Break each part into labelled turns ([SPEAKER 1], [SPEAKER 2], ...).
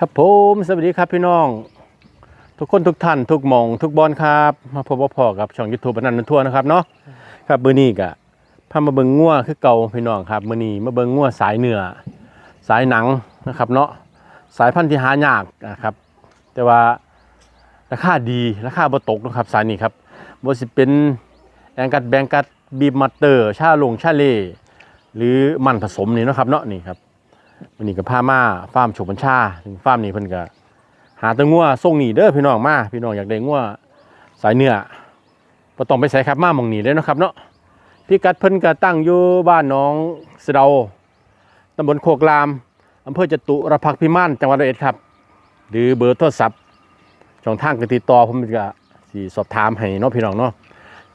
[SPEAKER 1] ครับผมสวัสดีครับพี่น้อง ทุกคนทุกท่านทุกหมองทุกบอลครับ มาพบพ่อกับช่องยูทูบนันนันทั่วนะครับเนาะครับมื้อนี้ก็พามาเบิงงัวคือเก่าพี่น้องครับมื้อนี้มาเบิงงัวสายเนื้อสายหนังนะครับเนาะสายพันธุ์ที่หายากนะครับ แต่ว่าราคาดีราคาบ่ตกนะครับสายนี้ครับบ่สิเป็นแองกัดแบงกัดบีบมัตเตอร์ชาลงชาเล่หรือมันผสมนี่นะครับเนาะนี่ครับ วันนี้ก็พามาฟาร์มโฉบบัญชาถึงฟาร์มนี้เพิ่นก็หาแตังัวส่งหนีเด้อพี่น้องมา พี่น้องอยากได้งัวสายเนื้อบ่ต้องไปใส่ครับมาหมองนี้เลยเนาะครับเนาะพี่กัดเพิ่นก็ตั้งอยู่บ้านหน้องสะเดาตำบลโคกรามอำเภอจตุรพักษ์พิมานจังหวัดร้อยเอ็ดครับ หรือเบอร์โทรศัพท์ช่องทางการติดต่อผมก็สิสอบถามให้เนาะพี่น้องเนาะ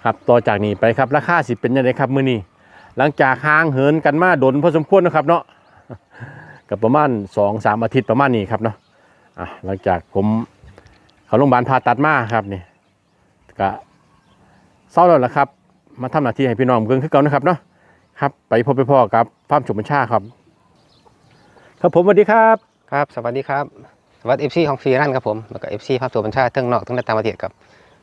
[SPEAKER 1] ครับต่อจากนี้ไปครับราคาสิเป็นยังไงครับมื้อนี้หลังจากห่างเหินกันมาดนพอสมควรนะครับเนาะ กับประมาณสองสามอาทิตย์ประมาณนี้ครับเนาะอะหลังจากผมเขาโรงพยาบาลผ่าตัดมาครับนี่ก็เศร้าแล้วล่ะครับ มาทำหน้าที่ให้พี่น้องเบิ่งคือเก่านะครับเนาะครับ ไปพบไปพ่อกับฟาร์มจุบัญชาครับ ครับผมสวัสดีครับ
[SPEAKER 2] ครับ สวัสดีครับ สวัสดีเอฟซีของฟรีรันครับผมแล้วก็เอฟซีภาพตัวบัญชาทั้งนอกทั้งในต่างประเทศครับ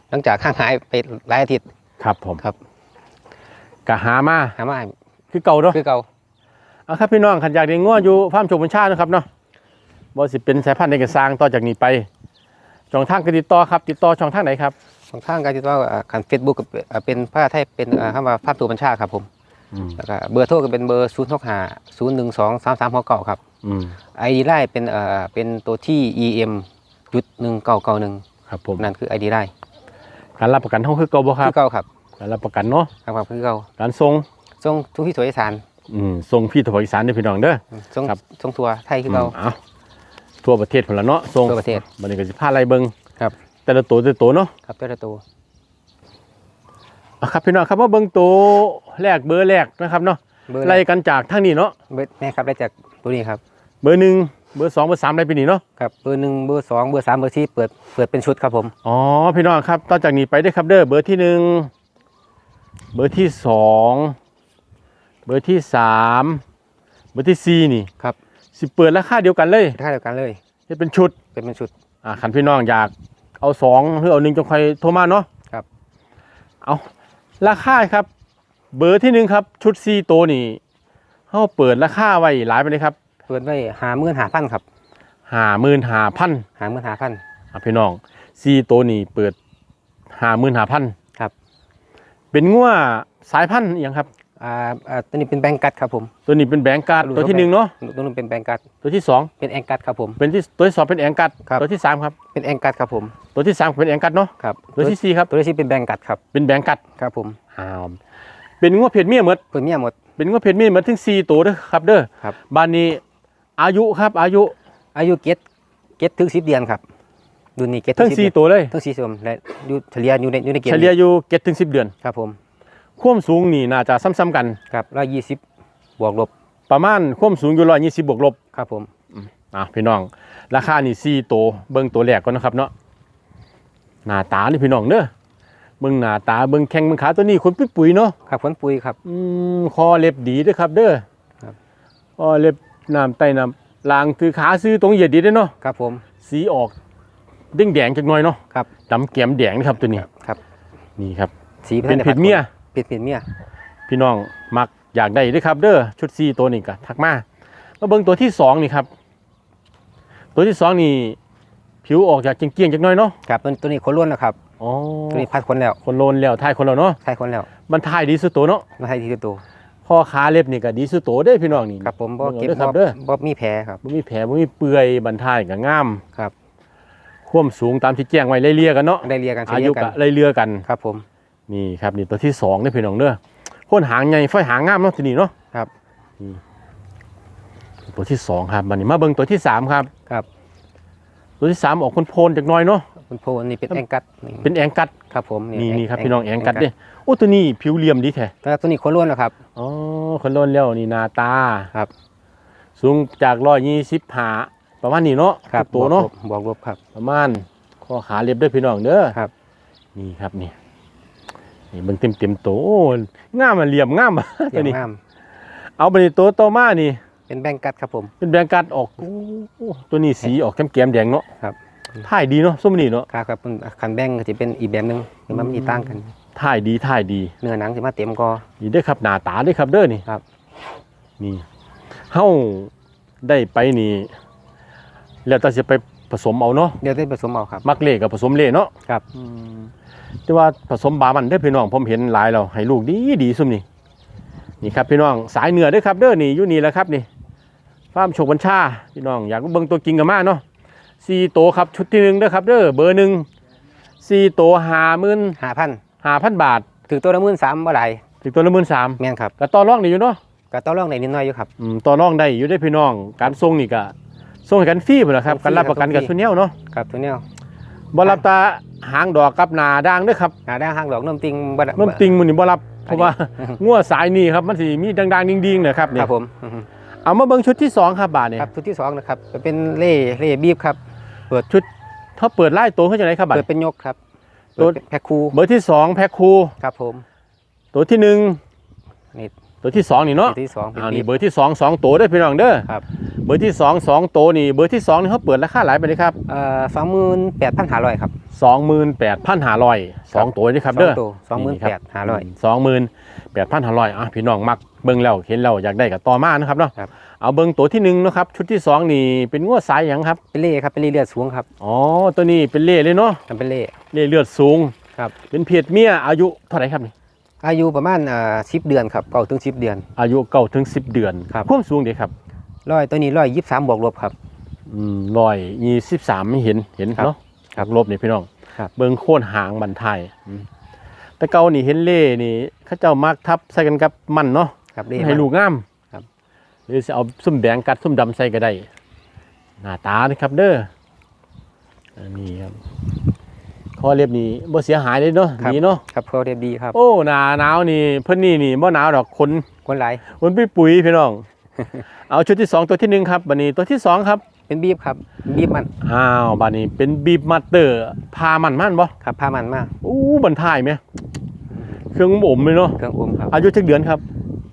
[SPEAKER 2] หลังจากข้างหายไปหลายอาทิตย์
[SPEAKER 1] ครับผม
[SPEAKER 2] ครับ
[SPEAKER 1] กะหามา
[SPEAKER 2] หามา
[SPEAKER 1] คือเก่าเนาะ
[SPEAKER 2] คือเก่า
[SPEAKER 1] เอาครับพี่น้องขันอยากเลี้ยงงัวอยู่ฟาร์มจุบัญชานะครับเนาะบ่สิเป็นสายพันธุ์ในกระซางต่อจากนี้ไปช่องทางการติดต่อครับ ติดต่อช่องทางไหนครับ
[SPEAKER 2] สองข้างการติดต่อขันเฟซบุ๊กเป็นภาษาไทยเป็นเอ่อคำว่าภาพตัวบัญชาครับผม
[SPEAKER 1] อืม
[SPEAKER 2] แล้วก็เบอร์โทรก็เป็นเบอร์ศูนย์หกห้าศูนย์หนึ่งสองสามสามหกเก้าครับ
[SPEAKER 1] อืม
[SPEAKER 2] ไอดีไลน์เป็นเอ่อเป็นตัวที่ EM จุดหนึ่งเก้าเก้าหนึ่ง
[SPEAKER 1] ครับผม
[SPEAKER 2] นั่นคือไอดีไลน์
[SPEAKER 1] การรับประกันห้องคือเก่าบ่ครั
[SPEAKER 2] คื
[SPEAKER 1] บ
[SPEAKER 2] อเก่าครับ
[SPEAKER 1] การรับประกันเนาะ
[SPEAKER 2] ครับครับคือเก่า
[SPEAKER 1] การส่ง
[SPEAKER 2] ส่งทุกที่สวยอีสาน
[SPEAKER 1] อืมส่งพี่ถวายอีสานเด้อพี่น้องเด้อ
[SPEAKER 2] ส่ง
[SPEAKER 1] ครับ
[SPEAKER 2] ส่งทัวร์ไทยคือเก่า
[SPEAKER 1] มเอาทั่วประเทศพุ่นละเนาะส่ง
[SPEAKER 2] ทั่วประเทศ
[SPEAKER 1] บัดนี้ก็สิพาไล่เบิ่ง
[SPEAKER 2] ครับ
[SPEAKER 1] แต่ละตัวแต่ละตัวเนาะ
[SPEAKER 2] ครับเจ้าตัว
[SPEAKER 1] เอาครับพี่น้องครับมาเบิ่งตัวแรกเบอร์แรกนะครับเนาะ
[SPEAKER 2] เบอร์
[SPEAKER 1] ไล่กันจากทางนี้เนาะ
[SPEAKER 2] เบอร์แม่ครับได้จากตัวนี้ครับ
[SPEAKER 1] เบอร์หนึ่งเบอร์สองเบอร์สามไล่ไปนี่เนาะ
[SPEAKER 2] ครับเบอร์หนึ่งเบอร์สองเบอร์สามเบอร์สี่เปิดเปิดเป็นชุดครับผม
[SPEAKER 1] อ๋อพี่น้องครับต่อจากนี้ไปได้อครับเด้อเบอร์ที่หนึ่งเบอร์ที่สอง เบอร์ที่สามเบอร์ที่สี่นี่
[SPEAKER 2] ครับ
[SPEAKER 1] สิเปิดราคาเดียวกันเลย
[SPEAKER 2] ราคาเดียวกันเลย
[SPEAKER 1] จะเป็นชุด
[SPEAKER 2] เป็นเป็นชุด
[SPEAKER 1] อ่าคันพี่น้องอยากเอาสองหรือเอาหนึ่งจงใครโทรมาเนาะ
[SPEAKER 2] ครับ
[SPEAKER 1] เอาราคาครับ เบอร์ที่หนึ่งครับ ชุดซีโตวนี่เขาเปิดราคาไว้หลายไปเลยครับ
[SPEAKER 2] เปิดไว้หาหมื่นหาพันครับ
[SPEAKER 1] ห้าหมื่นห้าพัน
[SPEAKER 2] หาหมื่นหาพัน
[SPEAKER 1] อะพี่น้องซีโตวนี่เปิดห้าหมื่นห้าพัน
[SPEAKER 2] ครับ
[SPEAKER 1] เป็นงัวสายพันธุ์อหย่างครับ
[SPEAKER 2] อ่าอ่าตัวนี้เป็นแบงกัดครับผม
[SPEAKER 1] ตัวนี้เป็นแบงการ์ด
[SPEAKER 2] รู้
[SPEAKER 1] ตัวที่
[SPEAKER 2] ว่า
[SPEAKER 1] หนึ่งเนาะ
[SPEAKER 2] ตัวนู้นเป็นแบงกัด
[SPEAKER 1] ตัวที่สอง
[SPEAKER 2] เป็นแองกัดครับผม
[SPEAKER 1] เป็นที่ตัวที่สองเป็นแองกัด
[SPEAKER 2] ครับ
[SPEAKER 1] ตัวที่สามครับ
[SPEAKER 2] เป็นแองกัดครับผม
[SPEAKER 1] ตัวที่สามเป็นแองกัดเนาะ
[SPEAKER 2] ครับ
[SPEAKER 1] ตัวที่สี่ครับ
[SPEAKER 2] ตัวที่สี่เป็นแบงกัดครับ
[SPEAKER 1] เป็นแบงกัด
[SPEAKER 2] ครับผม
[SPEAKER 1] อ้าวเป็นงัวเพศเมียหมด
[SPEAKER 2] เปิดเมียหมด
[SPEAKER 1] เป็นงัวเพศเมียหมดถึงสี่ตัวเด้อครับเด้อ
[SPEAKER 2] ครับ
[SPEAKER 1] บ้านนี้อายุครับอายุ
[SPEAKER 2] อายุเก็ตเก็ตถึงสิบเดือนครับดูนี่เก็ต
[SPEAKER 1] ทั้ง
[SPEAKER 2] 10
[SPEAKER 1] สี่
[SPEAKER 2] เดือน
[SPEAKER 1] ตัวเลย
[SPEAKER 2] ทั้งสี่ส่วนและอยู่เฉลี่ยอยู่ในอยู่ในเกณฑ์
[SPEAKER 1] เฉลี่ยอยู่เจ็ดถึงสิบเดือน
[SPEAKER 2] ครับผม
[SPEAKER 1] ความสูงนี่น่าจะซ้ำๆกัน
[SPEAKER 2] ครับร้อยยี่สิบบวกลบ
[SPEAKER 1] ประมาณความสูงอยู่ร้อยยี่สิบบวกลบ
[SPEAKER 2] ครับผม
[SPEAKER 1] อะพี่น้อง ราคานี่สี่ตัวเบิ้งตัวแรกก่อนนะครับเนาะหน้าตานี่พี่น้องเด้อเบิ้งหน้าตาเบิ้งแข้งเบิ้งขาตัวนี้ขนปุยๆเนาะ
[SPEAKER 2] ครับขนปุยครับ
[SPEAKER 1] อืมคอเล็บดีเด้วยครับเด้อ
[SPEAKER 2] ครับ
[SPEAKER 1] คอเล็บน้ำใต้น้ำลางคือขาซื้อตรงเหยียดดีเด้อเนาะ
[SPEAKER 2] ครับผม
[SPEAKER 1] สีออกเด้งแดงจักหน่อยเนาะ
[SPEAKER 2] ครับ
[SPEAKER 1] ดำแก้มแดงนะครับตัวนี้
[SPEAKER 2] ครับ
[SPEAKER 1] นี่ครับ
[SPEAKER 2] สี
[SPEAKER 1] เป็นเพศเมีย
[SPEAKER 2] เป็นเพศเมีย
[SPEAKER 1] พี่น้องมักอยากได้เด้วยครับ เด้อชุดซีตัวนี้ก็ทักมามาเบิ่งตัวที่สองนี่ครับ ตัวที่สองนี่ผิวออกจากเกรียงๆจักหน่อยเนาะ
[SPEAKER 2] ครับตัวตัวนี้คนล้วนนะครับ
[SPEAKER 1] อ๋อ
[SPEAKER 2] ตัวนี้พัดคนแล้ว
[SPEAKER 1] คนโลนแล้วทายคนแล้วเนาะ
[SPEAKER 2] ใช่คนแล้ว
[SPEAKER 1] มันทายดีสุดตัวเนาะ
[SPEAKER 2] มาให้ที่ตัว
[SPEAKER 1] พ่อขาเล็บนี่ก็ดีสุดตัวเด้อพี่น้องนี่
[SPEAKER 2] ครับผมบ่
[SPEAKER 1] บิ่งอา
[SPEAKER 2] เก็บ
[SPEAKER 1] ด้อครับ
[SPEAKER 2] บ่
[SPEAKER 1] เด้อ
[SPEAKER 2] บ่มีแผลครับ
[SPEAKER 1] บ่มีแผลบ่มีเปื่อยบันทายก็งาม
[SPEAKER 2] ครับ
[SPEAKER 1] ความสูงตามที่แจ้งไว้ไล่เลี่ยกันเนาะ
[SPEAKER 2] ได้เรียกัน
[SPEAKER 1] อา
[SPEAKER 2] เฉลี่
[SPEAKER 1] ยุ
[SPEAKER 2] กั
[SPEAKER 1] ก็
[SPEAKER 2] น
[SPEAKER 1] ไล่เลี่ยกัน
[SPEAKER 2] ครับผม
[SPEAKER 1] นี่ครับนี่ตัวที่สองนี่พี่น้องเด้อคนหางใหญ่ฝ้อยหางงามเนาะทีนี้เนาะ
[SPEAKER 2] ครับ
[SPEAKER 1] นี่ตัวที่สองครับมันนี่มาเบิ่งตัวที่สามครับ
[SPEAKER 2] ครับ
[SPEAKER 1] ตัวที่สามออกคนโพนๆจากหน้อยเนาะ
[SPEAKER 2] คุณโพนี่เป็นแองกัดนี่
[SPEAKER 1] เป็นแองกัด
[SPEAKER 2] ครับผม
[SPEAKER 1] นี่นี่ครับพี่น้องแองกัดเด้โอ้ตัวนี้ผิวเหลี่ยมดีแท้
[SPEAKER 2] แล้วตัวนี้คนล้วนนะครับ
[SPEAKER 1] อ๋อคนโลนแล้วนี่หนาตา
[SPEAKER 2] ครับ
[SPEAKER 1] สูงจากร้อยยี่สิบหาประมาณนี้เนาะ
[SPEAKER 2] ครับ
[SPEAKER 1] ตัวเนาะ
[SPEAKER 2] บวกลบครับ
[SPEAKER 1] ประมาณข้อขาเล็บเด้วยพี่น้องเด้อ
[SPEAKER 2] ครับ
[SPEAKER 1] นี่ครับนี่ นี่เบิ่งเต็มเต็มๆโตวโอ้งามอะเหลี่ยมงามอะ
[SPEAKER 2] อ
[SPEAKER 1] ตัว
[SPEAKER 2] ย่าง
[SPEAKER 1] นี้
[SPEAKER 2] งาม
[SPEAKER 1] เอาไปนี่ตัวโตมานี่
[SPEAKER 2] เป็นแบงกัดครับผม
[SPEAKER 1] เป็นแบงกัดออกโอ้โหตัวนี้สีออกแก้มๆแดงเนาะ
[SPEAKER 2] ครับ
[SPEAKER 1] ถ่ายดีเนาะส้มนี่เนาะ
[SPEAKER 2] ครับครับคันแบงก็จะเป็นอีกแบบหนึงคือมันมีต่างกัน
[SPEAKER 1] ถ่ายดีถ่ายดี
[SPEAKER 2] เนื้อหนังจะมาเต็มกอ
[SPEAKER 1] นี่เด้อครับหน้าตาเด้อครับเด้อนี่
[SPEAKER 2] ครับ
[SPEAKER 1] นี่เฮาได้ไปนี่ แล้วแต่จะไป ผสมเอาเนาะ
[SPEAKER 2] เดี๋ยวได้ผสมเอาครับ
[SPEAKER 1] มักเล่กับผสมเล่เนาะ
[SPEAKER 2] ครับ
[SPEAKER 1] แต่ว่าผสมบามันเด้อพี่น้องผมเห็นหลายแล้วให้ลูกดีดีซุ่มนี่นี่ครับพี่น้องสายเหนือเด้อครับเด้อนี่อยู่นี่แหละครับนี่ฟาร์มโชคบัญชาพี่น้องอยากเบิ่งตัวจริงกันมาเนาะสี่โตวครับชุดที่หนึ่งเด้อครับเด้อเบอร์หนึ่งสี่โตห้าหมื่น
[SPEAKER 2] ห้าพัน
[SPEAKER 1] ห้าพันบาท
[SPEAKER 2] ถือตัวละหมื่นสามบ่ได้
[SPEAKER 1] ถึงตัวละหมื่นสาม
[SPEAKER 2] แม่นครับ
[SPEAKER 1] ก็ต่อรองได้อยู่เนาะ
[SPEAKER 2] ก็ต้องลองในนิดหน่อยอยู่ครับ
[SPEAKER 1] อืมต่อรองได้อยู่ได้อพี่น้องการส่งนี่ก็ ส่งให้กันฟรีหมดแล้วครับ
[SPEAKER 2] ส่งฟรี
[SPEAKER 1] การรับประกันกับ
[SPEAKER 2] ส่งฟรี
[SPEAKER 1] ชุดเนี้ยเนาะ
[SPEAKER 2] ครับตัวเนี้ย
[SPEAKER 1] บ่รับตาหางดอกกับหนาด่างเด้อครับ
[SPEAKER 2] หาได้ห้างดอกน้ำติงบ่ได้
[SPEAKER 1] น้ำติงมันนี่บ่รับเพราะว่า
[SPEAKER 2] อืม
[SPEAKER 1] งัวสายนี่ครับมันสิมีดังๆดิ่งๆนะครับ
[SPEAKER 2] ค
[SPEAKER 1] นี่
[SPEAKER 2] รับผมอือฮึ
[SPEAKER 1] เอามาเบิ่งชุดที่สองครับบาทเนี่ย
[SPEAKER 2] ครับชุดที่สองนะครับจะเป็นเล่เล่บีบครับ
[SPEAKER 1] ชุดถ้าเปิดไล่ตัวเขาจะไหนครับบาท
[SPEAKER 2] เปิดเป็นยกครับ
[SPEAKER 1] ตัว
[SPEAKER 2] เปิดแพ็คคู
[SPEAKER 1] เบอร์ที่สองแพ็คคู
[SPEAKER 2] ครับผม
[SPEAKER 1] ตัวที่หนึ่ง
[SPEAKER 2] นี่
[SPEAKER 1] ตัวที่สองนี่เนาะ
[SPEAKER 2] ตัวที่สองเป็น
[SPEAKER 1] เอา
[SPEAKER 2] บี
[SPEAKER 1] นี่
[SPEAKER 2] บ
[SPEAKER 1] เบอร์ที่สองสองตัวเด้อพี่น้องเด้อ
[SPEAKER 2] ครับ
[SPEAKER 1] เบอร์ที่สองสองตัวนี่เบอร์ที่สองนี่เขาเปิดราคาหลายไปเลยครับ
[SPEAKER 2] เอ่อสองหมื่นแปดพันห้าร้อยครับ
[SPEAKER 1] สองหมื่นแปดพันห้าร้อยสองตัวนี่ครับเด้อ
[SPEAKER 2] สองหมื่นแปดห้าร้อย
[SPEAKER 1] สองหมื่นแปดพันห้าร้อยอะพี่น้องมักเบิ่งแล้วเห็นแล้วอยากได้กับต่อมานะครับเนาะ
[SPEAKER 2] ครับ
[SPEAKER 1] เอาเบิ่งตัวที่หนึ่งเนาะครับชุดที่สองนี่เป็นงวดสายหยังครับ
[SPEAKER 2] เป็นเล่ครับเป็นเล่เลือดสูงครับ
[SPEAKER 1] อ๋อตัวนี้เป็นเล่เลยเนาะ
[SPEAKER 2] มันเป็นเล่
[SPEAKER 1] เล่เลือดสูง
[SPEAKER 2] ครับ
[SPEAKER 1] เป็นเพศเมียอายุเท่าไหร่ครับนี่
[SPEAKER 2] อายุประมาณเอ่อสิบเดือนครับเก้าถึงสิบเดือน
[SPEAKER 1] อายุเก้าถึงสิบเดือน
[SPEAKER 2] ครับ
[SPEAKER 1] ความสูงเด็กครับ
[SPEAKER 2] ร้อยตัวนี้ร้อยยี่สิบสามบวกลบครับ
[SPEAKER 1] อืมร้อยยี่สิบสามไม่เห็นเห็น
[SPEAKER 2] ครับ
[SPEAKER 1] เนาะ
[SPEAKER 2] ครับ
[SPEAKER 1] ลบนี่พี่น้อง
[SPEAKER 2] ครับ
[SPEAKER 1] เบิ่งโค่นหางบันทายอืมแต่เก่านี่เห็นเล่นี่เขาเจ้ามักทับใส่กันกับมันเนาะ
[SPEAKER 2] ครับเล่
[SPEAKER 1] ให้ลูกงาม
[SPEAKER 2] ครับ
[SPEAKER 1] หรือจะเอาส้มแดงกัดส้มดำใส่ก็ได้ หน้าตานะครับเด้ออันนี้ครับ คอเรียบนี่บ่เสียหายเลยเนาะดีเนาะ
[SPEAKER 2] ครับเขาเรียบดีครับ
[SPEAKER 1] โอ้หนาหนาวนี่เพิ่นนี่นี่บ่หนาวดอกคน
[SPEAKER 2] คนหลาย
[SPEAKER 1] คนปุยปุ๋ยๆพี่น้อง เอาชุดที่สองตัวที่หนึ่งครับบัดนี้ตัวที่สองครับ
[SPEAKER 2] เป็นบีบครับบีบมัน
[SPEAKER 1] อ้าวบัดนี้เป็นบีบมัตเตอร์พามันมันบ่
[SPEAKER 2] ครับผ้ามันมาก
[SPEAKER 1] อู้บันทายไหมเครื่องอมเลยเนาะ
[SPEAKER 2] เครื่องอมครับ
[SPEAKER 1] อายุจักเดือนครับ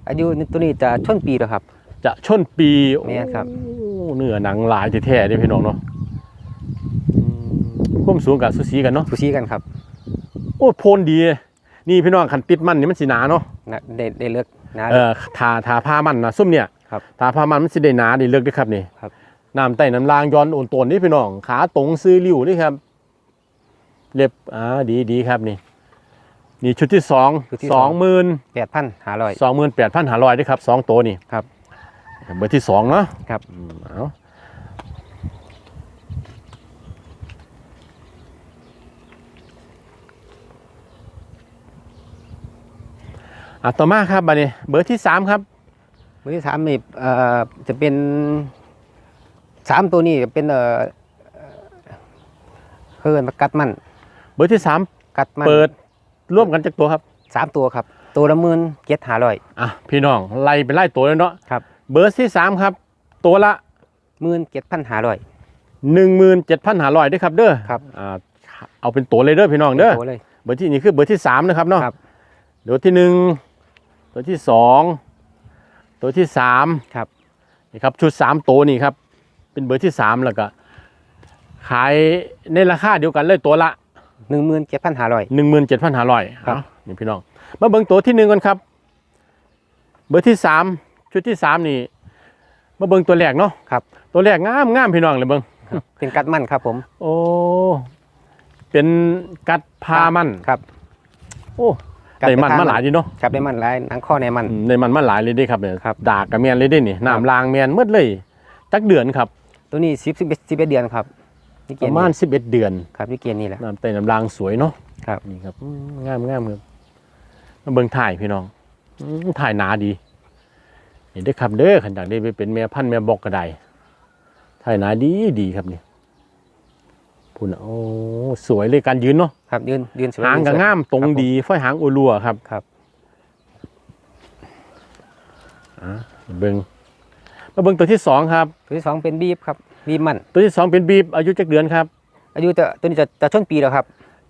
[SPEAKER 2] อายุตัวนี้จะชนปีแล้วครับ
[SPEAKER 1] จะชนปี
[SPEAKER 2] แม่นครับ
[SPEAKER 1] โอ้เนื้อหนังหลายแท้ๆเด้พี่น้องเนาะอืมควา มสูงกับสุสีกันเนาะ
[SPEAKER 2] ซูชิกันครับ
[SPEAKER 1] โอ้โพนดี นี่พี่น้องคันติดมันนี่มันสิหนาเนาะ
[SPEAKER 2] นะได้ได้เลือกนะ
[SPEAKER 1] เออทาทาผ้ามันนะซุ่มเนี่ย
[SPEAKER 2] ครับ
[SPEAKER 1] ทาผ้ามันมันสิได้หนาได้เลิกเด้วยครับนี่
[SPEAKER 2] ครับ
[SPEAKER 1] น้ำใต้น้ำลางย้อนโอนตนนี่พี่น้องขาตรงซื้อริ้วนี่ครับ เล็บอ่าดีดีครับนี่ นี่ชุดที่สอง
[SPEAKER 2] ชุดที่
[SPEAKER 1] ส
[SPEAKER 2] ส
[SPEAKER 1] อ
[SPEAKER 2] อง ง
[SPEAKER 1] หมื่น
[SPEAKER 2] แปดพันห้าร้อย
[SPEAKER 1] สองหมื่นแปดพันห้าร้อยด้วยครับสองตัวนี่
[SPEAKER 2] ครับ
[SPEAKER 1] เบอร์ที่สองเนาะ
[SPEAKER 2] ครับ
[SPEAKER 1] อืมเอา อะต่อมาครับบัดนี้เบอร์ที่สามครับ
[SPEAKER 2] มือที่สามนี่เอ่อจะเป็นสามตัวนี้จะเป็นเอ่อเอ่อเพิ่นมากัดมัน
[SPEAKER 1] เบอร์ที่สาม
[SPEAKER 2] กัดมัน
[SPEAKER 1] เปิดร่วมกันจากตัวครับ
[SPEAKER 2] สามตัวครับ ตัวละหมื่นเจ็ดห้าร้อย
[SPEAKER 1] อะพี่น้องไล่เป็นไล่ตัวเลยเนาะ
[SPEAKER 2] ครับ
[SPEAKER 1] เบอร์ที่สามครับ ตัวละ
[SPEAKER 2] หมื่นเจ็ดพันห้าร้อย
[SPEAKER 1] หนึ่งหมื่นเจ็ดพันห้าร้อยด้วยครับเด้อ
[SPEAKER 2] ครับ
[SPEAKER 1] อ่าเอาเป็นตัวเลยเด้อพี่น้องเด้อ
[SPEAKER 2] ตัวเลย
[SPEAKER 1] เบอร์ที่นี่คือเบอร์ที่สามนะครับเนาะ
[SPEAKER 2] ครับ
[SPEAKER 1] เดี๋ยวที่หนึ่ง ตัวที่สองตัวที่สาม
[SPEAKER 2] ครับ
[SPEAKER 1] นี่ครับชุดสามตัวนี่ครับ เป็นเบอร์ที่สามแล้วก็ขายในราคาเดียวกันเลยตัวละ
[SPEAKER 2] หนึ่งหมื่นเจ็ดพันห้าร้อย
[SPEAKER 1] หนึ่งหมื่นเจ็ดพันห้าร้อย
[SPEAKER 2] ครับ
[SPEAKER 1] นี่พี่น้องมาเบิ่งตัวที่หนึ่งกันครับ เบอร์ที่สามชุดที่สามนี่มาเบิ่งตัวแรกเนาะ
[SPEAKER 2] ครับ
[SPEAKER 1] ตัวแรกงามงามพี่น้องเลยเบิ่ง
[SPEAKER 2] เป็นกัดมันครับผม
[SPEAKER 1] โอ้เป็นกัดพามัน
[SPEAKER 2] ครับ
[SPEAKER 1] โอ้
[SPEAKER 2] กัด
[SPEAKER 1] ได้มัน
[SPEAKER 2] ไปท
[SPEAKER 1] มาหลายดีเนาะ
[SPEAKER 2] ครับได้มันหลายหนังข้อในมัน
[SPEAKER 1] อืมได้มันมาหลายเลยเด้ครับเนี่ย
[SPEAKER 2] ครับ
[SPEAKER 1] ดากกับแมนเลยเด้นี่
[SPEAKER 2] ครับ
[SPEAKER 1] น้ำลางแมนหมืดเลยจักเดือนครับ
[SPEAKER 2] ตัวนี้สิบสิบเอ็ดสิบเอ็ดเดือนครับนี่
[SPEAKER 1] ป
[SPEAKER 2] เกีย
[SPEAKER 1] ระ
[SPEAKER 2] ร์
[SPEAKER 1] มาณ
[SPEAKER 2] นี่
[SPEAKER 1] 11เดือน
[SPEAKER 2] ครับนี่เกียร์นี่แหละ
[SPEAKER 1] น้ำไตน้ำลางสวยเนาะ
[SPEAKER 2] ครับ
[SPEAKER 1] นี่ครับอืมงามงามครับมาเบิ่งถ่ายพี่น้องอืมถ่ายหนาดีเห็นได้อครับเด้อขันจากได้ไปเป็นแม่พันธุ์แม่บอกกระไดถ่ายหนาดีดีครับนี่ พูดนะโอ้สวยเลยการยืนเนาะ
[SPEAKER 2] ครับยืนยืนสวย
[SPEAKER 1] หางก็
[SPEAKER 2] ยืนสวย
[SPEAKER 1] งามตรง
[SPEAKER 2] ครับผม
[SPEAKER 1] ดีฝ้อยหางอุลัวครับ
[SPEAKER 2] ครับ
[SPEAKER 1] อะเบิ่งมาเบิ่งตัวที่สองครับ
[SPEAKER 2] ตัวที่สองเป็นบีบครับบีบมัน
[SPEAKER 1] ตัวที่สองเป็นบีบอายุจักเดือนครับ
[SPEAKER 2] อายุจะตัวนี้จะจะชนปีแล้วครับ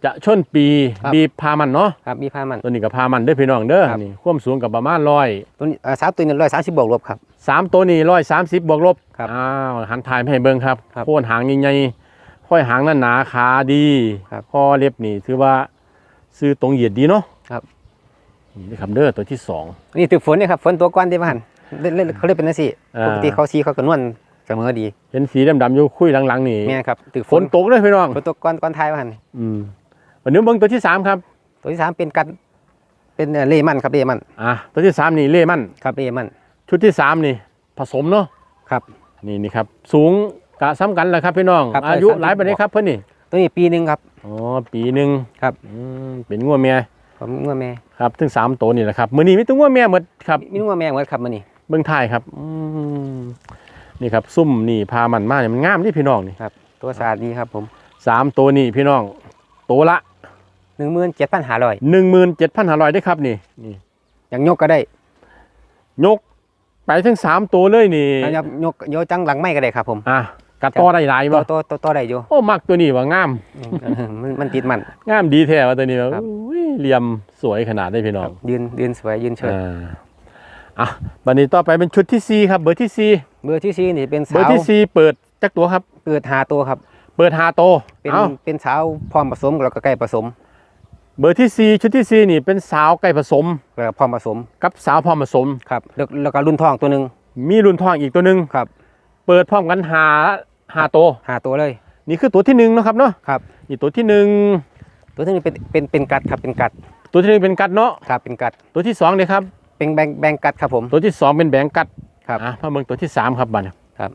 [SPEAKER 1] จะชนปี
[SPEAKER 2] ครับ
[SPEAKER 1] บีบพามันเนาะ
[SPEAKER 2] ครับบีบผ้ามัน
[SPEAKER 1] ตัวนี้กับพามันเด้อพี่น้องเด้อ
[SPEAKER 2] ครับ
[SPEAKER 1] นี่ความสูงกับประมาณร้อย
[SPEAKER 2] ตัวนี้อ่าสามตัวนี้ร้อยสามสิบบวกลบครับ
[SPEAKER 1] สามตัวนี่ร้อยสามสิบบวกลบ
[SPEAKER 2] ครับ
[SPEAKER 1] อ้าวหันถ่ายมาให้เบิ่งครับ
[SPEAKER 2] ครับ
[SPEAKER 1] โค่นหางใหญ่ๆ ค่อยหางนั่นหนาขาดี
[SPEAKER 2] ครับ
[SPEAKER 1] คอเล็บนี่ถือว่าซื้อตรงเหยียดดีเนาะ
[SPEAKER 2] ครับ
[SPEAKER 1] นี่ครับเด้อตัวที่สอง
[SPEAKER 2] นี่ตึกฝนนี่ครับฝนตัวก้อนที่บ้านเล่นเล่นเขาเล่นเป็นนังซี่
[SPEAKER 1] อ่า
[SPEAKER 2] ปกติเขาซีเขาก็นวลเสมอดี
[SPEAKER 1] เห็นสีดำๆอยู่คุยหลังๆนี่
[SPEAKER 2] แม่นครับตึก
[SPEAKER 1] ฝนตกเลยพี่น้อง
[SPEAKER 2] ฝนตัวก้อนก้อนท้ายบ้าน
[SPEAKER 1] อืมวันนี้เบิ่งตัวที่สามครับ
[SPEAKER 2] ตัวที่สามเป็นกัดเป็นเอ่อเลมันครับเลมัน
[SPEAKER 1] อะตัวที่สามนี่เล่มั่น
[SPEAKER 2] ครับเลมัน
[SPEAKER 1] ชุดที่สามนี่ผสมเนาะ
[SPEAKER 2] ครับ
[SPEAKER 1] นี่นี่ครับ สูง กะซ้ำกันแหละครับพี่น้อง
[SPEAKER 2] ครับ
[SPEAKER 1] อายุ
[SPEAKER 2] เลย30
[SPEAKER 1] หลายปานนี้ครับเพื่อนนี่
[SPEAKER 2] ตัวนี้ปีหนึ่งครับ
[SPEAKER 1] อ๋อปีหนึ่ง
[SPEAKER 2] ครับ
[SPEAKER 1] อืมเป็นงัวเมีย
[SPEAKER 2] ผมงัวแม่
[SPEAKER 1] ครับถึงสามตัวนี่แหละครับมือนี้มีตัวงัวเมียหมดครับ
[SPEAKER 2] มีงัวแม่เหมือนครับมันนี่
[SPEAKER 1] เบื้องท้ายครับอืมนี่ครับซุ่มนี่พามันมาเนี่ยมันงามที่พี่น้องนี่
[SPEAKER 2] ครับ ตัวสะอาดดีครับผม
[SPEAKER 1] สามตัวนี่พี่น้อง ตัวละ
[SPEAKER 2] หนึ่งหมื่นเจ็ดพันห้าร้อย
[SPEAKER 1] หนึ่งหมื่นเจ็ดพันห้าร้อยได้ครับนี่นี่
[SPEAKER 2] ยังยกก็ได้
[SPEAKER 1] ยกไปทั้งสามตัวเลยนี่
[SPEAKER 2] แล้วยกยกยกจังหลังไม่ก็ได้ครับผม
[SPEAKER 1] อะ กัดต่อได้หลาย
[SPEAKER 2] ตั
[SPEAKER 1] บ่
[SPEAKER 2] วตัวตัวตัวได้อยู่
[SPEAKER 1] โอ้มักตัวนี้ว่างาม
[SPEAKER 2] อืมมันมันติดมัน
[SPEAKER 1] งามดีแท้ว่าตัวนี้แบบ
[SPEAKER 2] ครับ
[SPEAKER 1] อุ้ยเหลี่ยมสวยขนาดได้พี่น้อง
[SPEAKER 2] ยืนยืนสวยยืนเชิด
[SPEAKER 1] อ่าอะบันนี้ต่อไปเป็นชุดที่สี่ครับ เบอร์ที่สี่
[SPEAKER 2] เบอร์ที่สี่นี่เป็น
[SPEAKER 1] เบอ
[SPEAKER 2] สาว
[SPEAKER 1] ร์ที่สี่เปิดจักตัวครับ
[SPEAKER 2] เปิดหาตัวครับ
[SPEAKER 1] เปิดหาโตว
[SPEAKER 2] เป็น
[SPEAKER 1] เอา
[SPEAKER 2] เป็นสาวพร้อมผสมแล้วก็ใกล้ผสม
[SPEAKER 1] เบอร์ที่สี่ชุดที่สี่นี่เป็นสาวไก่ผสม
[SPEAKER 2] แล้วก็พร้อมผสม
[SPEAKER 1] กับสาวพร้อมผสม
[SPEAKER 2] ครับแล้วแล้วก็รุ่นทองตัวหนึ่ง
[SPEAKER 1] มีรุ่นทองอีกตัวหนึ่ง
[SPEAKER 2] ครับ
[SPEAKER 1] เปิดพร้อมกันหาหาโตว
[SPEAKER 2] หาตัวเลย
[SPEAKER 1] นี่คือตัวที่หนึ่งเนาะครับเนาะ
[SPEAKER 2] ครับ
[SPEAKER 1] นี่ตัวที่หนึ่ง
[SPEAKER 2] ตัวที่หนึงเป็นเป็นเป็นกัดครับเป็นกัด
[SPEAKER 1] ตัวที่หนึ่งเป็นกัดเนาะ
[SPEAKER 2] ครับเป็นกัด
[SPEAKER 1] ตัวที่สองเนี่ยครับ
[SPEAKER 2] เป็นแบงแบงกัดครับผม
[SPEAKER 1] ตัวที่สองเป็นแบงกัด
[SPEAKER 2] ครับ
[SPEAKER 1] อะพาเมืองตัวที่สามครับบัดน
[SPEAKER 2] ครับ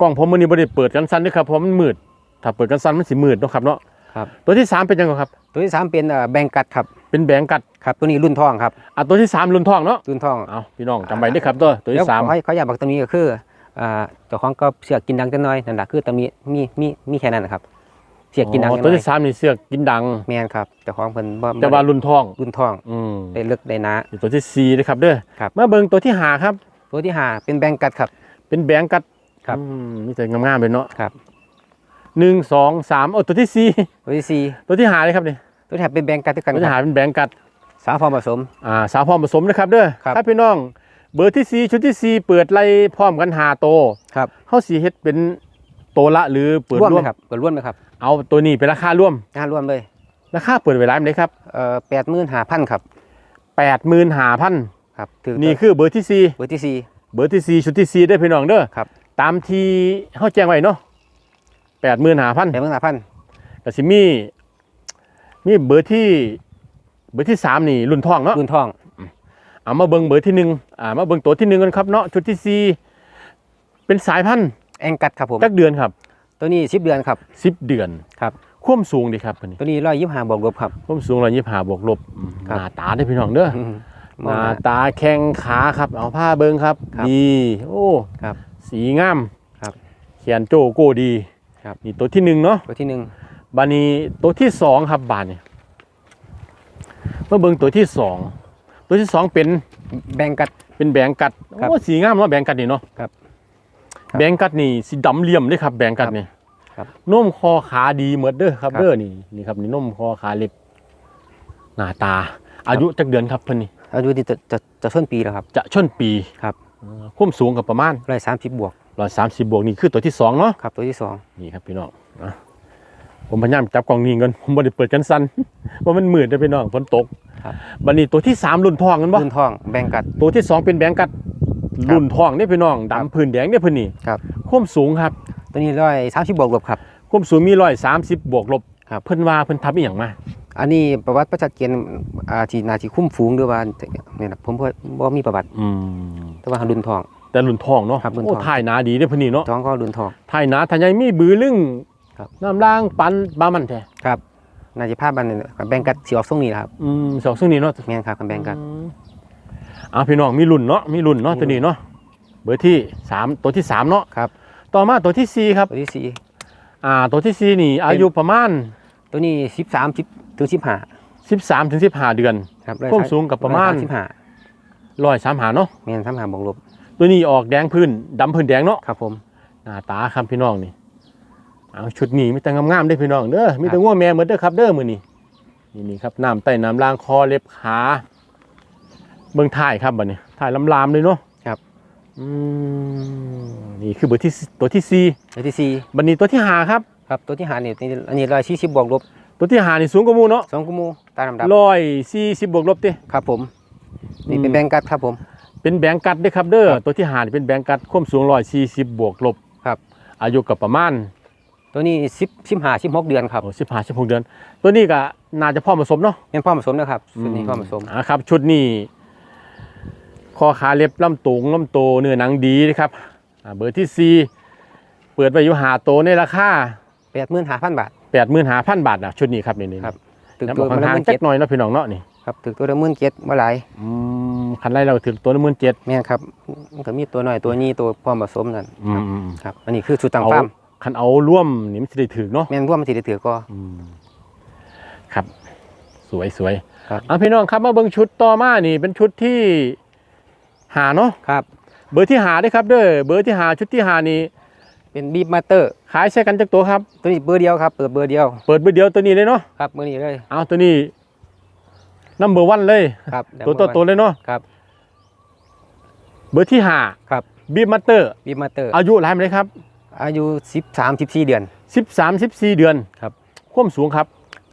[SPEAKER 1] กล้องผมมือนี้บริเปิดกันสั้นด้วยครับเพราะมันมืด ถ้าเปิดกันสั้นมันสิมืดเนาะครับเนาะ
[SPEAKER 2] ครับ
[SPEAKER 1] ตัวที่สามเป็นยังไงครับ
[SPEAKER 2] ตัวที่สามเป็นเอ่อแบงกัดครับ
[SPEAKER 1] เป็นแบงกัด
[SPEAKER 2] ครับตัวนี้รุ่นทองครับ
[SPEAKER 1] อะตัวที่สามรุ่นทองเนาะ
[SPEAKER 2] รุ่นทอง
[SPEAKER 1] เอาพี่น้องจำไว้ด้วยครับตัวตัว
[SPEAKER 2] แล้ว
[SPEAKER 1] ที่สาม
[SPEAKER 2] เขาเขาอยากบอกตัวนี้ก็คือ อ่าเจ้าของก็เสือกกินดังจังน้อยนั่นแหละคือตัวนี้มีมีมีแค่นั้นนะครับเสือกกินดัง
[SPEAKER 1] อ๋อ
[SPEAKER 2] จัง
[SPEAKER 1] ตัว
[SPEAKER 2] น้อย
[SPEAKER 1] ที่สามนี่เสือกกินดัง
[SPEAKER 2] แม่นครับเจ้าของเพิ่นบ่
[SPEAKER 1] แต่ว่ารุ่นทอง
[SPEAKER 2] รุ่นทอง
[SPEAKER 1] อืม
[SPEAKER 2] ได้ลึกได้หนา
[SPEAKER 1] นี่ตัวที่สี่นะครับเด้อ
[SPEAKER 2] ครับ
[SPEAKER 1] เมื่อเบิ่งตัวที่หาครับ
[SPEAKER 2] ตัวที่ห้าเป็นแบงกัดครับ
[SPEAKER 1] เป็นแบงกัด
[SPEAKER 2] ครับ
[SPEAKER 1] อืมนี่จะงามๆเลยเนาะ
[SPEAKER 2] ครับ
[SPEAKER 1] หนึ่งสองสามโอ้ตัวที่สี่
[SPEAKER 2] ตัวที่สี่
[SPEAKER 1] ตัวที่หาเลยครับนี่
[SPEAKER 2] ตัวที่ห้าเป็นแบงกัดด้วยกัน
[SPEAKER 1] ตัวที่
[SPEAKER 2] ค
[SPEAKER 1] หา
[SPEAKER 2] รับ
[SPEAKER 1] เป็นแบงกัด
[SPEAKER 2] สาวพร้อมผสม
[SPEAKER 1] อ่าสาวพร้อมผสมนะครับเด้อ
[SPEAKER 2] ครับ
[SPEAKER 1] ถ้าพี่น้อง เบอร์ที่สี่ชุดที่สี่เปิดไล่พร้อมกันหาโต
[SPEAKER 2] ครับ
[SPEAKER 1] เฮาสีเฮ็ดเป็นโตละหรือเปิด
[SPEAKER 2] ร่วม
[SPEAKER 1] ร่
[SPEAKER 2] ไห
[SPEAKER 1] ว
[SPEAKER 2] ม
[SPEAKER 1] ม
[SPEAKER 2] ครับเปิดร่วมไหมครับ
[SPEAKER 1] เอาตัวนี้เป็นราคาร่วม
[SPEAKER 2] งานร่วมเลย
[SPEAKER 1] ราคาเปิดไว้หลายปานใดครับ
[SPEAKER 2] เอ่อแปดหมื่นห้าพันครับ
[SPEAKER 1] 85,000
[SPEAKER 2] ครับถือ
[SPEAKER 1] นี่คือเบอร์ที่สี่
[SPEAKER 2] เบอร์ที่สี่
[SPEAKER 1] เบอร์ที่สี่ชุดที่สี่ได้อพี่น้องเด้อ
[SPEAKER 2] ครับ
[SPEAKER 1] ตามที่เฮาแจ้งไว้เนาะ85,000
[SPEAKER 2] แปดหมื่นห้าพัน
[SPEAKER 1] ก็สิมีมีเบอร์ที่เบอร์ที่สามนี่รุ่นทองเนาะ
[SPEAKER 2] รุ่นทอง
[SPEAKER 1] เอามาเบิ่งเบอร์ที่หนึ่งอ่ามาเบิ่งตัวที่หนึ่งกันครับเนาะชุดที่สี่เป็นสายพันธุ์
[SPEAKER 2] แองกัดครับผม
[SPEAKER 1] จักเดือนครับ
[SPEAKER 2] ตัวนี้สิบเดือนครับ
[SPEAKER 1] สิบเดือน
[SPEAKER 2] ครับ
[SPEAKER 1] ความสูงดีครับอันนี้
[SPEAKER 2] ตัวนี้ร้อยยี่สิบห้าบวกลบครับ
[SPEAKER 1] ความสูงร้อยยี่สิบห้าบวกลบอืม
[SPEAKER 2] ครับ
[SPEAKER 1] หน้าตาได้อพี่น้องเด้อ
[SPEAKER 2] อืม
[SPEAKER 1] หน้าตาแข้งขาครับเอาผ้าเบิ่งครับ
[SPEAKER 2] ครับ
[SPEAKER 1] ดีโอ้
[SPEAKER 2] ครับ
[SPEAKER 1] สีงาม
[SPEAKER 2] ครับ
[SPEAKER 1] เขียนโจโก้ดี
[SPEAKER 2] ครับ
[SPEAKER 1] นี่ตัวที่หนึ่งเนาะ
[SPEAKER 2] ตัวที่หนึ่ง
[SPEAKER 1] บานี้ตัวที่สองครับบานนี่มาเบิ่งตัวที่สอง ตัวที่สองเป็น
[SPEAKER 2] แบงกัด
[SPEAKER 1] เป็นแบงกัด
[SPEAKER 2] ครับ
[SPEAKER 1] โอ้สีงามเนาะแบงกัดนี่เนาะ
[SPEAKER 2] ครับครับ
[SPEAKER 1] แบงกัดนี่สีดำเหลี่ยมเลยครับ แบงกัดนี่
[SPEAKER 2] ครับ
[SPEAKER 1] นุ่มคอขาดีเหมือนเด้อครับ
[SPEAKER 2] ครับ
[SPEAKER 1] เด้อนี่นี่ครับนี่นุ่มคอขาเล็บหน้าตา อายุจักเดือนครับเพิ่นนี่
[SPEAKER 2] อายุที่จะจะจะส้นปีแล้วครับ
[SPEAKER 1] จะชนปี
[SPEAKER 2] ครับ
[SPEAKER 1] เอ่อความสูงกับประมาณ
[SPEAKER 2] ร้อยสามสิบบวก
[SPEAKER 1] ร้อยสามสิบบวกนี่คือตัวที่สองเนาะ
[SPEAKER 2] ครับตัวที่สอง
[SPEAKER 1] นี่ครับพี่น้องอะผมพยายามจับกล่องนี้เงินผมบ่ได้เปิดกันสั้นเพราะมันมืดเด้อพี่น้องฝนตก
[SPEAKER 2] ครั บ
[SPEAKER 1] บัดนี้ตัวที่สามรุ่นทองกันบ่
[SPEAKER 2] รุ่นทองแบงกัด
[SPEAKER 1] ตัวที่สองเป็นแบงกัด
[SPEAKER 2] ครับ
[SPEAKER 1] รุ่นทองนี่พี่น้อง
[SPEAKER 2] ครับ
[SPEAKER 1] ดำพื้นแดงเนี่ยพื้นนี่
[SPEAKER 2] ครับ
[SPEAKER 1] ความสูงครับ
[SPEAKER 2] ตัวนี้ร้อยสามสิบบวกลบครับ
[SPEAKER 1] ความสูงมีร้อยสามสิบบวกลบ
[SPEAKER 2] ครับ
[SPEAKER 1] เพิ่นว่าเพิ่นทับอีหยังมา
[SPEAKER 2] อันนี้ประวัติประชัดเกียนอาทีนาทีคุ้มฝูงด้วยว่าเนี่ยนะผมบ่บ่มีประวัติ
[SPEAKER 1] อืม
[SPEAKER 2] แต่ว่ารุ่นทอง
[SPEAKER 1] แต่รุ่นทองเนาะ
[SPEAKER 2] ครับรุ่นท
[SPEAKER 1] โอ้
[SPEAKER 2] อง
[SPEAKER 1] ถ่ายหนาดีเด้อพื้นนี่เนาะ
[SPEAKER 2] ทองก็รุ่นทอง
[SPEAKER 1] ถ่ายหนาถ่ายใหญ่มีบือลึง
[SPEAKER 2] ครับ
[SPEAKER 1] น้ำล่างปันบามันแท้
[SPEAKER 2] ครับ นาจะภาพบันเนี่ยแบงกัดสีออกทรงนี้ครับ
[SPEAKER 1] อืมสองซึ่งนี้เนาะ
[SPEAKER 2] แม่นครับกับแบงกัด
[SPEAKER 1] อืมอ่าพี่น้องมีรุ่นเนาะมีรุ่นเนาะ
[SPEAKER 2] มีรุ่น
[SPEAKER 1] ตัวนี้เนาะเบอร์ที่สามตัวที่สามเนาะ
[SPEAKER 2] ครับ
[SPEAKER 1] ต่อมาตัวที่สี่ครับ
[SPEAKER 2] ตัวที่สี่
[SPEAKER 1] อ่าตัวที่สี่นี่อายุประมาณ
[SPEAKER 2] ตัวนี้สิบสามสิบถึงสิบห้า
[SPEAKER 1] สิบสามถึงสิบห้าเดือน
[SPEAKER 2] ครับ
[SPEAKER 1] ความสูงกับประมาณ
[SPEAKER 2] สิบห้า
[SPEAKER 1] ร้อยสามหาเนาะ
[SPEAKER 2] แม่นสามห้าบวกลบ
[SPEAKER 1] ตัวนี้ออกแดงพื้นดำพื้นแดงเนาะ
[SPEAKER 2] ครับผม
[SPEAKER 1] หน้าตาครับพี่น้องนี่ เอาชุดนี้มีแต่งามๆได้อพี่น้องเด้อมีแต่ง่วงแม่เหมือนเด้อครับเด้อมือนี้นี่นี่ครับน้ำไต้น้ำล่างคอเล็บขาเบื้องท้ายครับบัดนี้ท้ายลำลามเลยเนาะ
[SPEAKER 2] ครับ
[SPEAKER 1] ออืมนี่คือเบอร์ที่สตัวที่สี่
[SPEAKER 2] ตัวที่สี่
[SPEAKER 1] บันนี้ตัวที่ห้าครับ
[SPEAKER 2] ครับตัวที่หานี่นี่อันนี้ร้อยสี่สิบบวกลบ
[SPEAKER 1] ตัวที่ห้านี่สูงกว่าหมูเนาะ
[SPEAKER 2] สองกุมูตาดำดับ
[SPEAKER 1] ร้อยสี่สิบบวกลบติ
[SPEAKER 2] ครับผมนี่
[SPEAKER 1] อืม
[SPEAKER 2] เป็นแบงกัดครับผม
[SPEAKER 1] เป็นแบงกัดเด้อครับเด้อ
[SPEAKER 2] ครับ
[SPEAKER 1] ตัวที่ห้านี่เป็นแบงกัดความสูงร้อยสี่สิบบวกลบ
[SPEAKER 2] ครับ
[SPEAKER 1] อายุกับประมาณ
[SPEAKER 2] ตัวนี้สิบสิบห้าสิบหกเดือนครับ
[SPEAKER 1] โอ้สิบห้าสิบหกเดือน ตัวนี้ก็น่าจะพ่อผสมเนาะ
[SPEAKER 2] เป็นพ่อผสมนะครับชุดนี้พ่อผสม
[SPEAKER 1] อ่าครับ ชุดนี้คอขาเล็บลำตูงลำโตเนื้อหนังดีนะครับอ่าเบอร์ที่สี่เปิดไปอยู่หาโตในราคา
[SPEAKER 2] แปดหมื่นห้าพันบาท
[SPEAKER 1] แปดหมื่นห้าพันบาทนะชุดนี้ครับนี่นี่
[SPEAKER 2] ครับถึง
[SPEAKER 1] น้ำ
[SPEAKER 2] ตัว
[SPEAKER 1] ออก
[SPEAKER 2] มันละ
[SPEAKER 1] ห่าง
[SPEAKER 2] หมื่น
[SPEAKER 1] ๆจั
[SPEAKER 2] เจ็
[SPEAKER 1] ก
[SPEAKER 2] ด
[SPEAKER 1] หน่อยเนาะพี่น้องเนาะนี่
[SPEAKER 2] ครับถึงตัวละหมื่นเจ็ดเมื่อไหร่
[SPEAKER 1] อืมคันไล่เราถึงตัวละหมื่นเจ็ด
[SPEAKER 2] แม่นครับมันก็มีตัวน้อยตัวนี้ตัวพ่อผสมนั่น
[SPEAKER 1] อืมอืม
[SPEAKER 2] ครับอันนี้คือชุดต่าง
[SPEAKER 1] เอา
[SPEAKER 2] ฟาร์ม
[SPEAKER 1] คันเอาร่วมนี่มันจะได้ถึงเนาะ
[SPEAKER 2] แม่นร่วมมันสิได้ถือก็
[SPEAKER 1] อืมครับ สวยสวย
[SPEAKER 2] ครับ
[SPEAKER 1] อะพี่น้องครับมาเบิ่งชุดต่อมานี่ เป็นชุดที่หาเนาะ
[SPEAKER 2] ครับ
[SPEAKER 1] เบอร์ที่หาได้อครับเด้อเบอร์ที่หาชุดที่หานี่
[SPEAKER 2] เป็นบีบมาสเตอร์
[SPEAKER 1] ขายใช้กันจักตัวครับ
[SPEAKER 2] ตัวนี้เบอร์เดียวครับเปิดเบอร์เดียว
[SPEAKER 1] เปิดเบอร์เดียวตัวนี้เลยเนาะ
[SPEAKER 2] ครับเบอร์นี้เลย
[SPEAKER 1] เอาตัวนี้นัมเบอร์วันเลย
[SPEAKER 2] ครับ
[SPEAKER 1] ตัวตัวตัวเลยเนาะ
[SPEAKER 2] ครับ
[SPEAKER 1] เบอร์ที่หา
[SPEAKER 2] ครับ
[SPEAKER 1] บีมัตเตอร์
[SPEAKER 2] บีบมาสเตอร์
[SPEAKER 1] อายุหลายไหมครับ
[SPEAKER 2] อายุสิบสามสิบสี่เดือน
[SPEAKER 1] สิบสามสิบสี่เดือน
[SPEAKER 2] ครับ
[SPEAKER 1] ความสูงครับ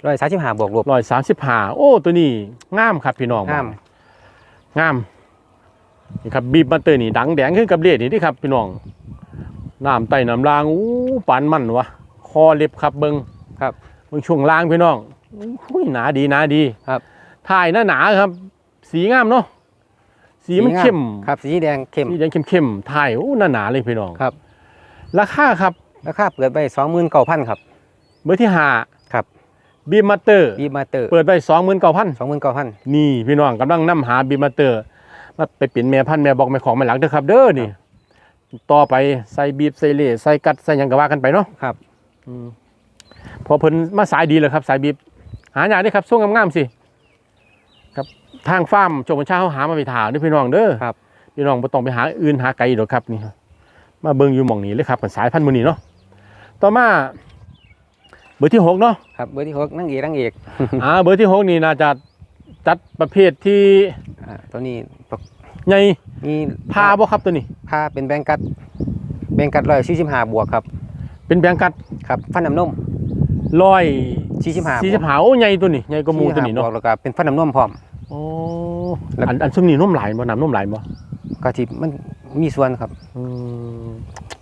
[SPEAKER 2] ร้อยสามสิบห้าบวกลบ
[SPEAKER 1] ร้อยสามสิบห้าโอ้ตัวนี้งามครับพี่น้อง
[SPEAKER 2] งาม
[SPEAKER 1] งามนี่ครับบีบมัตเตอร์นี่ดังแดงขึ้นกับเลดนี่ที่ครับพี่น้องน้ำไต่น้ำลางอู้ปานมันวะคอเล็บครับเบิง
[SPEAKER 2] ครับ
[SPEAKER 1] เบิงช่วงล่างพี่น้องอุ้ยหนาดีหนาดี
[SPEAKER 2] ครับ
[SPEAKER 1] ถ่ายหน้าหนาครับ สีงามเนาะสีมันเข้ม
[SPEAKER 2] ครับ สีแดงเข้ม
[SPEAKER 1] สีแดงเข้มๆถ่ายโอ้หน้าหนาเลยพี่น้อง
[SPEAKER 2] ครับ
[SPEAKER 1] ราคาครับ
[SPEAKER 2] ราคาเปิดไปสองหมื่นเก้าพันครับ
[SPEAKER 1] เบอร์ที่ห้า
[SPEAKER 2] ครับ
[SPEAKER 1] บีมัตเตอร์
[SPEAKER 2] บีบมาสเตอร์
[SPEAKER 1] เปิดไปสองหมื่นเก้าพัน
[SPEAKER 2] สองหมื่นเก้าพัน
[SPEAKER 1] นี่พี่น้องกำลังนำหาบีมัตเตอร์มาไปเปลี่ยนแม่พันธุ์แม่บอกแม่ของแม่หลังเด้อครับ เด้อนี่ต่อไปใส่บีบใส่เล่ใส่กัดใส่หยังก็ว่ากันไปเนาะ
[SPEAKER 2] ครับ
[SPEAKER 1] อืมพอเพิ่นมาสายดีเลยครับ สายบีบ หาอย่างนี้ครับส่งงามๆสิครับทางฟาร์มโจงบัญชาเขาหามาไปถาเด้อพี่น้องเด้อ
[SPEAKER 2] ครับ
[SPEAKER 1] พี่น้องบ่ต้องไปหาอื่นหาไกลหรอกครับนี่ครับ มาเบิ่งอยู่หม่องนี้เลยครับกับสายพันธุ์มื้อนี้เนาะต่อมาเบอร์ที่หกเนาะ
[SPEAKER 2] ครับเบอร์ที่หกนั่งเอกนั่งเอก
[SPEAKER 1] อ่าเบอร์ที่หกนี่น่าจะจัดประเภทที่
[SPEAKER 2] อ่าตัวนี้ปก
[SPEAKER 1] ใหญ่
[SPEAKER 2] มี
[SPEAKER 1] พาบ่ครับตัวนี้
[SPEAKER 2] พาเป็นแบงกัด แบงกัดร้อยสี่สิบห้าบวกครับ
[SPEAKER 1] เป็นแบงกัด
[SPEAKER 2] ครับฟันน้ำนม
[SPEAKER 1] ร้อย
[SPEAKER 2] สี่สิบห้า
[SPEAKER 1] สี่สิบห้าโอ้ใหญ่ตัวนี้ใหญ่กว่าหมูตัวนี้
[SPEAKER 2] บว
[SPEAKER 1] เนาะ
[SPEAKER 2] กแล้วก็เป็นฟันน้ำนมพร้อม
[SPEAKER 1] โอ้
[SPEAKER 2] แล้ว
[SPEAKER 1] อันอันซุมนี้นมไหลายบ่น้ำนมไหลายบ่
[SPEAKER 2] ก็ที่มันมีส่วนครับ
[SPEAKER 1] อืม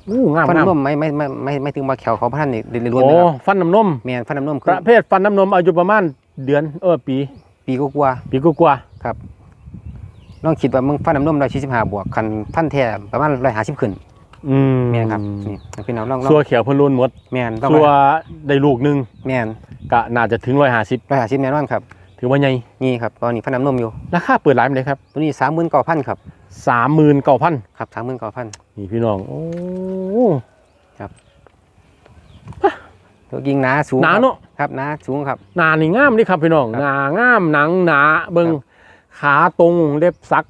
[SPEAKER 1] อู้งาม
[SPEAKER 2] ฟัน
[SPEAKER 1] งาม
[SPEAKER 2] น้ำนมไม่ไม่ไม่ไม่ไม่ถึงมาแขวเขาพันนี่เดือนล้วน
[SPEAKER 1] โอ้
[SPEAKER 2] นะครับ
[SPEAKER 1] ฟันน้ำนม
[SPEAKER 2] แมนฟันน้ำนม
[SPEAKER 1] ป
[SPEAKER 2] คือ
[SPEAKER 1] ระเภทฟันน้ำนมอายุประมาณเดือนเออปี
[SPEAKER 2] ปีกว่า
[SPEAKER 1] ปีกว่า
[SPEAKER 2] ๆครับลองคิดว่ามึงฟันน้ำนมร้อยสี่สิบห้าบวกคันฟันแท้ประมาณร้อยห้าสิบขึ้น
[SPEAKER 1] ๆอืม
[SPEAKER 2] แมนครับนี่พี่น้องลองลอง
[SPEAKER 1] สัวเขียวเพิ่นรุนหมด
[SPEAKER 2] แมนต้อง
[SPEAKER 1] สัวได้ลูกหนึง
[SPEAKER 2] แมน
[SPEAKER 1] ก็น่าจะถึง150
[SPEAKER 2] ร้อยห้าสิบแน่นอนครับ
[SPEAKER 1] ถือว่าใหญ่
[SPEAKER 2] นี่ครับตอนนี้ฟันน้ำนมอยู่
[SPEAKER 1] ราคาเปิดหลายปานใดครับ
[SPEAKER 2] ตัวนี้สามหมื่นเก้าพันครับ
[SPEAKER 1] 39,000
[SPEAKER 2] ครับสามหมื่นเก้าพัน
[SPEAKER 1] นี่พี่น้องโอ้
[SPEAKER 2] ตัวยิงหนาสูง
[SPEAKER 1] หนาเนาะ
[SPEAKER 2] ครับหนาสูงครับ
[SPEAKER 1] หนานี่งามนี่ครับพี่น้อง
[SPEAKER 2] ครับ
[SPEAKER 1] หนางามหนังหนาเบิง
[SPEAKER 2] ครับ
[SPEAKER 1] ขาตรงเล็บซัก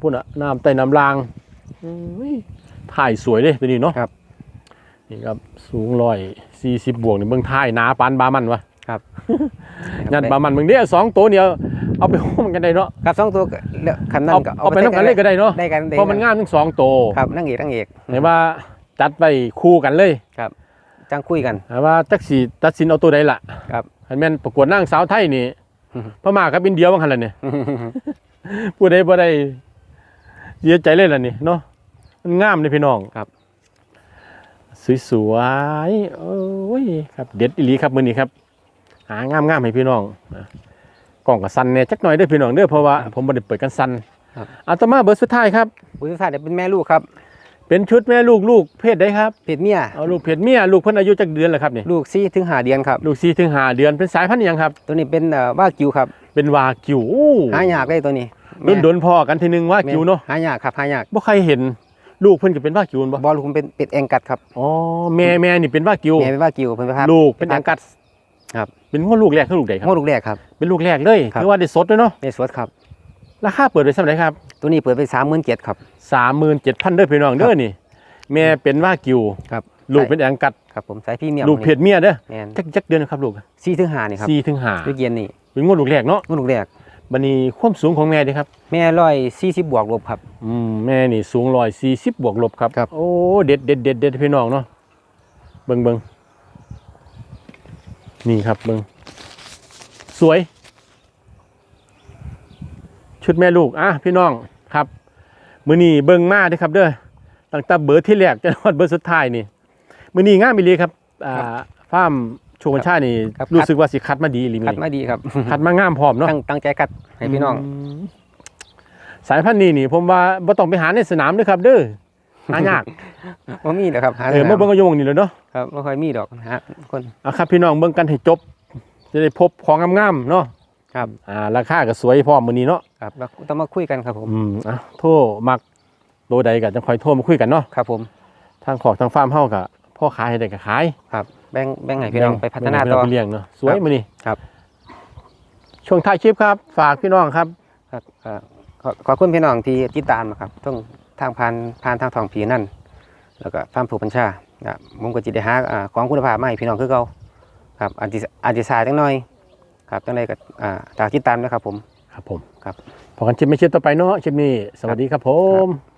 [SPEAKER 1] พุ่นอะน้ำไต่น้ำรางอุ้ยถ่ายสวยเลยตัวนี้เนาะ
[SPEAKER 2] ครับ
[SPEAKER 1] นี่ครับสูงร้อยสี่สิบบวกนี่เบิงถ่ายหนาปานบามันวะ
[SPEAKER 2] ครับ
[SPEAKER 1] ยันบามันเบิงเนี่ยสองตัวเนี่ยเอาไปห้มกันได้เนาะ
[SPEAKER 2] ครับสองตัวก็แล้วคันนั้น
[SPEAKER 1] เอา
[SPEAKER 2] ก็
[SPEAKER 1] เอาไปน้ำกันเลยก็ได้เนาะ
[SPEAKER 2] ได้กันได้
[SPEAKER 1] เพราะมันงามทั้งสองตัว
[SPEAKER 2] ครับนั่งเอกนั่งเอก
[SPEAKER 1] เห็นว่าจัดไปคู่กันเลย
[SPEAKER 2] จ้างคุยกัน
[SPEAKER 1] แต่ว่าจักสีตัดสินเอาตัวใดล่ะ
[SPEAKER 2] ครับ
[SPEAKER 1] คันแม่นประกวดนางสาวไทยนี่
[SPEAKER 2] อือฮึ
[SPEAKER 1] พม่ากับอินเดียบางคันละเนี่ยผู้ใดบ่ได้เสียใจเลยล่ะนี่เนาะมันงามเลยพี่น้อง
[SPEAKER 2] ครับ
[SPEAKER 1] สวยๆโอ้ยครับ เด็ดอีหลีครับมื้อนี้ครับ หางามๆให้พี่น้องนะกล่องกับซันเนี่ยจักหน่อยเด้อพี่น้องเด้อเพราะว่าผมบ่ได้เปิดกันซัน
[SPEAKER 2] ครับ
[SPEAKER 1] เอาต่อมาเบอร์สุดท้ายครับ
[SPEAKER 2] ผู้สุดท้ายเนี่ยเป็นแม่ลูกครับ
[SPEAKER 1] เป็นชุดแม่ลูกลูกเพศใดครับ
[SPEAKER 2] เพศเมีย
[SPEAKER 1] เอาลูกเพศเมียลูกเพิ่นอายุจักเดือนแล้วครับนี่
[SPEAKER 2] ลูกสี่ถึงห้าเดือนครับ
[SPEAKER 1] ลูก4ถึง5เดือนเป็นสายพันธุ์หยังครับ
[SPEAKER 2] ตัวนี้เป็นเอ่อว่ากิวครับ
[SPEAKER 1] เป็นวากิวอู้
[SPEAKER 2] หายากเลยตัวนี้
[SPEAKER 1] โดนโดนๆพอกันทีนึงวากิวเนาะ
[SPEAKER 2] หายากครับหายาก
[SPEAKER 1] บ่ใครเห็นลูกเพิ่นก็เป็นวากิวบ่
[SPEAKER 2] บอลลูกผมเป็นเป็ดแองกัดครับ
[SPEAKER 1] อ๋อแม่แม่นี่เป็นวากิว
[SPEAKER 2] แม่เป็นว่ากิวเป็นพา
[SPEAKER 1] ลูกเป็นอังกัด
[SPEAKER 2] ครับ
[SPEAKER 1] เป็นหัวลูกแรกคือลูกใดครับ
[SPEAKER 2] งวดลูกแรกครับ
[SPEAKER 1] เป็นลูกแรกเลย
[SPEAKER 2] ครับ
[SPEAKER 1] คือว่าได้สดด้วยเนาะ
[SPEAKER 2] ในสวนครับ
[SPEAKER 1] ราคาเปิดไว้สำหรับครับ
[SPEAKER 2] ตัวนี้เปิดไปสามหมื่นเจ็ดครับ
[SPEAKER 1] สามหมื่นเจ็ดพันเด้อพี่น้องเด้อนี่แม่เป็นว่ากิว
[SPEAKER 2] ครับ
[SPEAKER 1] ลูกเป็นอังกัด
[SPEAKER 2] ครับผมสายพี่เมีย
[SPEAKER 1] ลูกเพศเมียเด้อ
[SPEAKER 2] แมน
[SPEAKER 1] จักจักเดือนครับลูก
[SPEAKER 2] สี่ถึงห้านี่ครับ
[SPEAKER 1] สี่ถึงห้า
[SPEAKER 2] ลูกเย็นนี่
[SPEAKER 1] เป็นงวดลูกแรกเนาะ
[SPEAKER 2] งวดลูกแรก
[SPEAKER 1] บัดนี้ความสูงของแม่เด้ครับ
[SPEAKER 2] แม่ร้อยสี่สิบบวกลบครับ
[SPEAKER 1] อืมแม่นี่สูงร้อยสี่สิบบวกลบครับ
[SPEAKER 2] ครับ
[SPEAKER 1] โอ้เด็ดเด็ดเด็ดเด็ดพี่น้องเนาะเบิงเบิง นี่ครับเบิงสวย ชุดแม่ลูก อะพี่น้องครับ มือนี้เบิงมาเด้อครับ เด้อตั้งแต่เบอร์ที่แรกจนฮอดเบอร์สุดท้ายนี่ มือนี้งามอีหลีครับอ่าฟาร์มโชว์บัญชานี่
[SPEAKER 2] ครับ
[SPEAKER 1] รู้สึกว่าสิคัดมาดีอีหลีมื
[SPEAKER 2] คั
[SPEAKER 1] อ
[SPEAKER 2] ด
[SPEAKER 1] นี้
[SPEAKER 2] มาดีครับ
[SPEAKER 1] คัดมางามพร้อมเนาะ
[SPEAKER 2] ตั้งตั้งใจคัดให้พี่น้อง
[SPEAKER 1] มสายพันธุ์นี้นี่ผมว่าบ่ต้องไปหาในสนามเด้วยครับ เด้อ หายาก
[SPEAKER 2] ว่ามีนะครับหา
[SPEAKER 1] เออมาเบิ่งกระยงนี่เลยเนาะ
[SPEAKER 2] ครับไม่ค่อยมีดอกฮะคน
[SPEAKER 1] อะครับ พี่น้องเบิ่งกันให้จบ จะได้พบของงามๆเนาะ
[SPEAKER 2] ครับ
[SPEAKER 1] อ่าราคาก็สวยพร้อมมื้อนี้เนาะ
[SPEAKER 2] ครับแล้วต้องมาคุยกันครับผม
[SPEAKER 1] อืมอะโทรมักตัวใดก็จังค่อยโทรมาคุยกันเนาะ
[SPEAKER 2] ครับ ผม
[SPEAKER 1] ทางขอกทางฟาร์มเฮาก็พ่อขายให้ได้ก็ขาย
[SPEAKER 2] ครับแบ่งแบ่งให้พี่น้องไปพัฒนาต่อ
[SPEAKER 1] เลี้ยงเนาะสวยมื้อนี้
[SPEAKER 2] ครับ
[SPEAKER 1] ช่วงท้ายคลิปครับ ฝากพี่น้องครับ
[SPEAKER 2] ครับขอขอบคุณพี่น้องที่ติดตามนะครับต้อง ทางผ่านผ่านทางทองผีนั่น แล้วก็ฟาร์มผูกบัญชาครับผมก็จิได้หาอ่าของคุณภาพมาให้พี่น้องคือเก่าครับอาจจะอาจจะสายจังหน่อยครับจังไดก็อ่าตากติดตามนะครับผม
[SPEAKER 1] ครับผม
[SPEAKER 2] ครับ
[SPEAKER 1] พอกันคลิปไม่คลิปต่อไปเนาะคลิปนี้สวัสดีครับผม